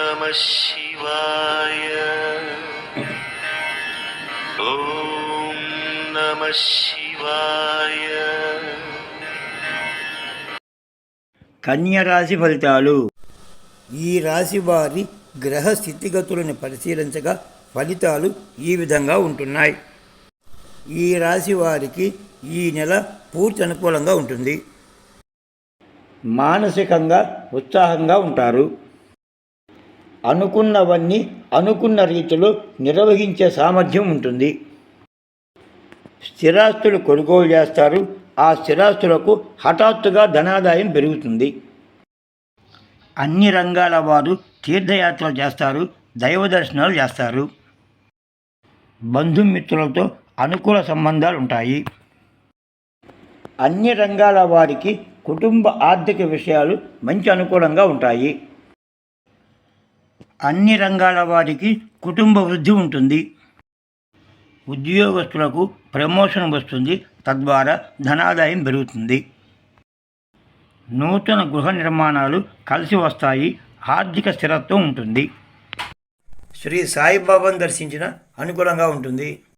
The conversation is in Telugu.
నమ శివాయ నమ శివాయ కన్య రాశి ఫలితాలు. ఈ రాశి వారి గ్రహ స్థితిగతులను పరిశీలించగా ఫలితాలు ఈ విధంగా ఉంటున్నాయి. ఈ రాశి వారికి ఈ నెల పూర్తి అనుకూలంగా ఉంటుంది. మానసికంగా ఉత్సాహంగా ఉంటారు. అనుకున్నవన్నీ అనుకున్న రీతిలో నిర్వహించే సామర్థ్యం ఉంటుంది. స్థిరాస్తులు కొనుగోలు చేస్తారు. ఆ స్థిరాస్తులకు హఠాత్తుగా ధనాదాయం పెరుగుతుంది. అన్ని రంగాల వారు తీర్థయాత్రలు చేస్తారు దైవ దర్శనాలు చేస్తారు. బంధుమిత్రులతో అనుకూల సంబంధాలు ఉంటాయి. అన్ని రంగాల వారికి కుటుంబ ఆర్థిక విషయాలు మంచి అనుకూలంగా ఉంటాయి. అన్ని రంగాల వారికి కుటుంబ వృద్ధి ఉంటుంది. ఉద్యోగస్తులకు ప్రమోషన్ వస్తుంది. తద్వారా ధనాదాయం పెరుగుతుంది. నూతన గృహ నిర్మాణాలు కలిసి వస్తాయి. ఆర్థిక స్థిరత్వం ఉంటుంది. శ్రీ సాయిబాబాను దర్శించిన అనుకూలంగా ఉంటుంది.